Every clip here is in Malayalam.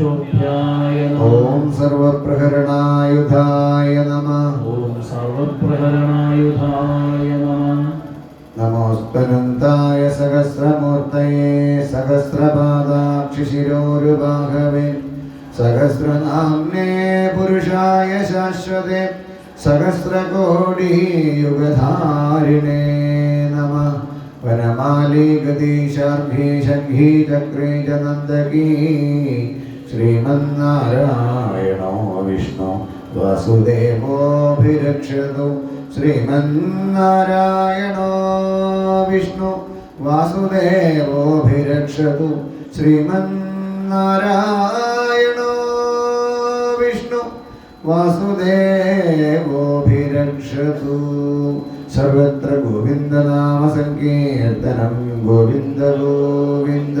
ഓം സർവപ്രഹരണായുധായ നമ. ഓം സർവപ്രഹരണായുധായ നമ. നമോസ്തനന്തായ സഹസ്രമൂർത്തയേ സഹസ്രപാദാക്ഷിശിരോരുബാഹവേ സഹസ്രനാമ്നേ പുരുഷായ ശാശ്വതേ സഹസ്രകോടിയുഗധാരിണേ നമ. വനമാലി ഗതീശാർഘീ ശംഘീ ചക്രേ ച നന്ദകീ ശ്രീമന്നാരായണോ വിഷ്ണു വാസുദേവോഭിരക്ഷതു ശ്രീമന്നാരായണോ വിഷ്ണു വാസുദേവോഭിരക്ഷതു ശ്രീമന്നാരായണോ വിഷ്ണു വാസുദേവോഭിരക്ഷതു സർവത്ര ഗോവിന്ദനാമ സങ്കീർത്തനം ഗോവിന്ദ ഗോവിന്ദ.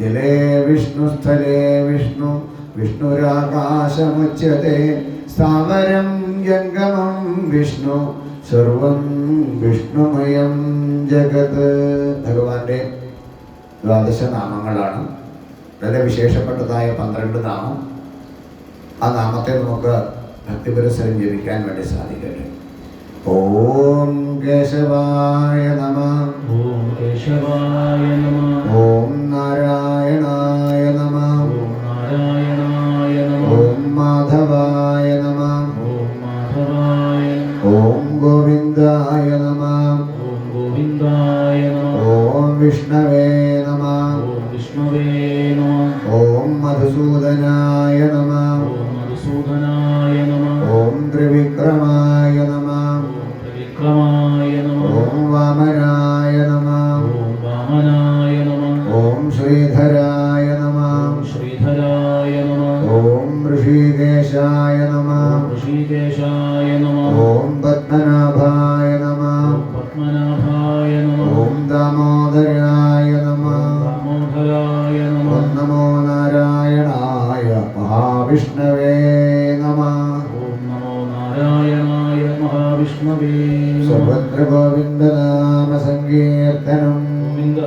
ജലേ വിഷ്ണു സ്ഥലേ വിഷ്ണു. വിഷ്ണുരാകാശമുച്യത്തെ സ്ഥാവരം ജംഗമം വിഷ്ണു. സർവം വിഷ്ണുമയം ജഗത്. ഭഗവാന്റെ ദ്വാദശ നാമങ്ങളാണ്. വളരെ വിശേഷപ്പെട്ടതായ പന്ത്രണ്ട് നാമം. ആ നാമത്തെ നമുക്ക് ഭക്തിപുരസരം ജപിക്കാൻ വേണ്ടി സാധിക്കട്ടെ. ഓം കേശവായ നമ. ഓം കേശവായ ഓം വിഷ്ണവേ നമ ഓം വിഷ്ണുവേ നമ ഓം മധുസൂദനായ നമ ഓം മധുസൂദനായ നമ ഓം ത്രിവിക്രമായ നമ ഓം ത്രിവിക്രമായ നമ ഓം വാമനായ നമ ഓം വാമനായ നമ ഓം ശ്രീധരായ നമ ശ്രീധരായ നമ ഓം ഋഷികേശായ നമ ഋഷികേശായ മഹാവിഷ്ണവേ നമ. ഓം നമോ നാരായണായ മഹാവിഷ്ണവേ സർവത്ര ഗോവിന്ദനാമ സങ്കീർത്തനം. ഗോവിന്ദ